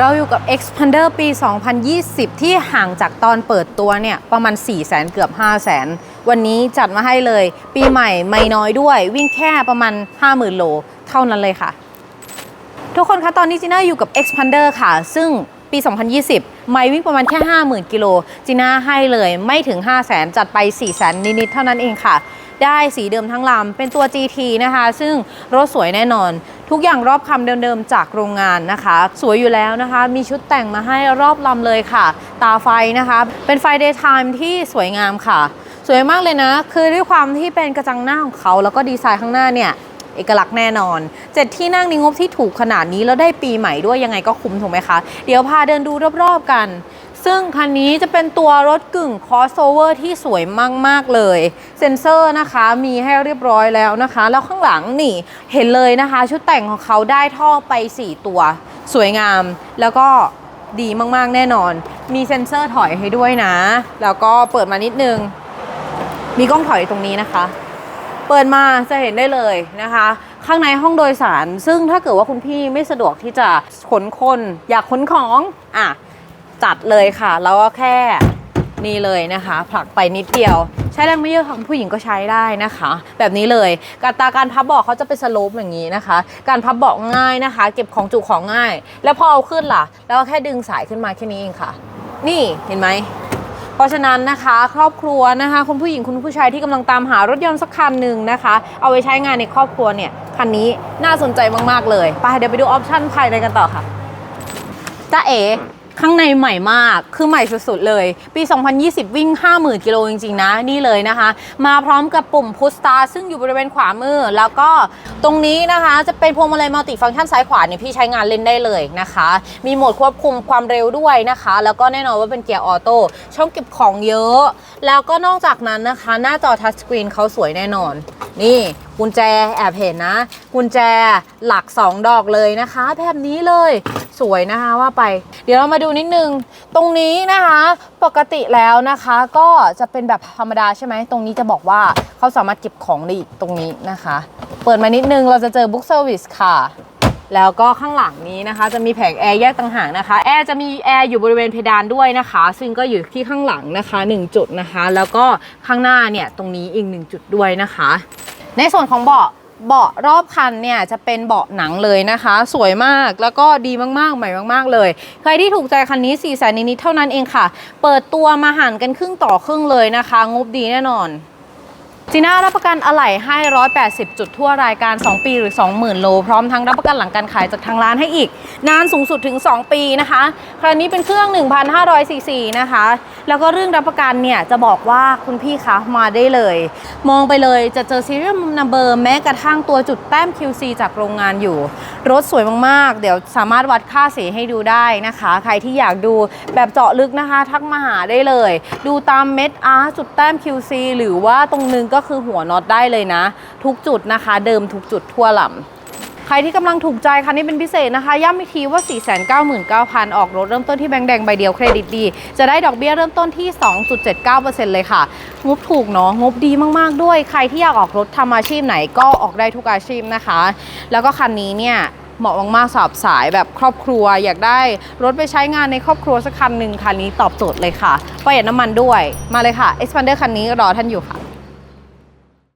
เราอยู่กับ Expander ปี 2020 ที่ห่างจากตอนเปิดตัวเนี่ย ประมาณ 4 0 0แสนเกือบ 5 0 0แสนวันนี้จัดมาให้เลย ปีใหม่ไม่น้อยด้วย วิ่งแค่ประมาณ 50,000 โล เท่านั้นเลยค่ะ ทุกคนคะตอนนี้จีน่าอยู่กับ Expander ค่ะ ซึ่งปี 2020 ไม่วิ่งประมาณแค่ 50,000 กิโลจีน่าให้เลยไม่ถึง 5 0 0แสนจัดไป4 0 0แสนนิดๆเท่านั้นเองค่ะ ได้สีเดิมทั้งลำเป็นตัว GT นะคะ ซึ่งรถสวยแน่นอน ทุกอย่างรอบคำเดิมๆจากโรงงานนะคะ สวยอยู่แล้วนะคะ มีชุดแต่งมาให้รอบลำเลยค่ะ ตาไฟนะคะ เป็นไฟ daytime ที่สวยงามค่ะ สวยมากเลยนะ คือด้วยความที่เป็นกระจังหน้าของเขา แล้วก็ดีไซน์ข้างหน้าเนี่ยเอกลักษณ์แน่นอน เจ็ดที่นั่งในงบที่ถูกขนาดนี้แล้วได้ปีใหม่ด้วยยังไงก็คุ้มถูกไหมคะ เดี๋ยวพาเดินดูรอบๆกัน ซึ่งคันนี้จะเป็นตัวรถกึ่ง crossover ที่สวยมาก ๆ เลย เซ็นเซอร์นะคะมีให้เรียบร้อยแล้วนะคะ แล้วข้างหลังนี่เห็นเลยนะคะ ชุดแต่งของเขาได้ท่อไป 4 ตัว สวยงาม แล้วก็ดีมาก ๆ แน่นอน มีเซ็นเซอร์ถอยให้ด้วยนะ แล้วก็เปิดมานิดนึง มีกล้องถอยตรงนี้นะคะ เปิดมาจะเห็นได้เลยนะคะข้างในห้องโดยสาร ซึ่งถ้าเกิดว่าคุณพี่ไม่สะดวกที่จะขนคน อยากขนของ อะ จัดเลยค่ะ แล้วก็แค่นี่เลยนะคะ ผลักไปนิดเดียว ใช้แรงไม่เยอะค่ะคุณผู้หญิงก็ใช้ได้นะคะ แบบนี้เลยการตาการพับเบาะเขาจะเป็นสโลปอย่างนี้นะคะ การพับเบาะง่ายนะคะ เก็บของจุของง่าย แล้วพอเอาขึ้นล่ะ แล้วก็แค่ดึงสายขึ้นมาแค่นี้เองค่ะ นี่เห็นไหมเพราะฉะนั้นนะคะครอบครัวนะคะคุณผู้หญิงคุณผู้ชายที่กำลังตามหารถยนต์สักคันหนึ่งนะคะ เอาไว้ใช้งานในครอบครัวเนี่ยคันนี้น่าสนใจมาก ๆ เลย ไปเดี๋ยวไปดูออปชั่นภายในกันต่อค่ะจ้าเอ๋ ข้างในใหม่มาก คือใหม่สุดๆเลย ปี 2020 วิ่ง 50,000 กิโลจริงๆ นะ นี่เลยนะคะ มาพร้อมกับปุ่มพุ s ตาซึ่งอยู่บริเวณขวามือ แล้วก็ตรงนี้นะคะจะเป็นพวงมาลัยมัลติฟังก์ชันซ้ายขวาเนี่ยพี่ใช้งานเล่นได้เลยนะคะ มีโหมดควบคุมความเร็วด้วยนะคะ แล้วก็แน่นอนว่าเป็นเกียร์ออโต้ช่องเก็บของเยอะ แล้วก็นอกจากนั้นนะคะ หน้าจอทัชสกรีนเขาสวยแน่นอน นี่ กุญแจแอบเห็นนะ กุญแจหลัก 2 ดอกเลยนะคะ แบบนี้เลยสวยนะคะว่าไป เดี๋ยวเรามาดูนิดนึง ตรงนี้นะคะปกติแล้วนะคะก็จะเป็นแบบธรรมดาใช่ไหมตรงนี้จะบอกว่าเขาสามารถเก็บของได้อีกตรงนี้นะคะ เปิดมานิดนึงเราจะเจอ Book Service ค่ะแล้วก็ข้างหลังนี้นะคะ จะมีแผงแอร์แยกต่างหากนะคะ แอร์จะมีแอร์อยู่บริเวณเพดานด้วยนะคะ ซึ่งก็อยู่ที่ข้างหลังนะคะ 1 จุดนะคะ แล้วก็ข้างหน้าเนี่ยตรงนี้อีก 1 จุดด้วยนะคะ ในส่วนของเบาะเบาะรอบคันเนี่ยจะเป็นเบาะหนังเลยนะคะ สวยมากแล้วก็ดีมากๆ ใหม่มาก ๆ เลย ใครที่ถูกใจคันนี้4ี่แสนนิดๆเท่านั้นเองค่ะ เปิดตัวมาหันกันครึ่งต่อครึ่งเลยนะคะ งบดีแน่นอน จีน่ารับประกันอะไหล่ให้ 180 จุดทั่วรายการ 2 ปีหรือ 20,000 โล พร้อมทั้งรับประกันหลังการขายจากทางร้านให้อีก นานสูงสุดถึง 2 ปีนะคะ คราวนี้เป็นเครื่อง 1,500ซีซีนะคะ แล้วก็เรื่องรับประกันเนี่ย จะบอกว่าคุณพี่คะมาได้เลย มองไปเลยจะเจอ serial number แม้กระทั่งตัวจุดแต้ม QC จากโรงงานอยู่ รถสวยมากๆ เดี๋ยวสามารถวัดค่าสีให้ดูได้นะคะ ใครที่อยากดูแบบเจาะลึกนะคะ ทักมาหาได้เลย ดูตามเม็ดอาร์จุดแต้ม QC หรือว่าตรงนึงก็็คือหัวน็อตได้เลยนะ ทุกจุดนะคะ เดิมทุกจุดทั่วลำใครที่กำลังถูกใจคันนี้เป็นพิเศษนะคะ ย้ำอีกทีว่า 499,000 ออกรถเริ่มต้นที่แบงค์แดงใบเดียวเครดิตดี จะได้ดอกเบี้ยเริ่มต้นที่ 2.79%เลยค่ะ งบถูกเนาะงบดีมากๆด้วย ใครที่อยากออกรถทำอาชีพไหนก็ออกได้ทุกอาชีพนะคะ แล้วก็คันนี้เนี่ยเหมาะมากๆสำหรับสายแบบครอบครัว อยากได้รถไปใช้งานในครอบครัวสักคันหนึ่งคันนี้ตอบโจทย์เลยค่ะประหยัดน้ำมันด้วยมาเลยค่ะ Expander คันนี้รอท่านอยู่ค่ะ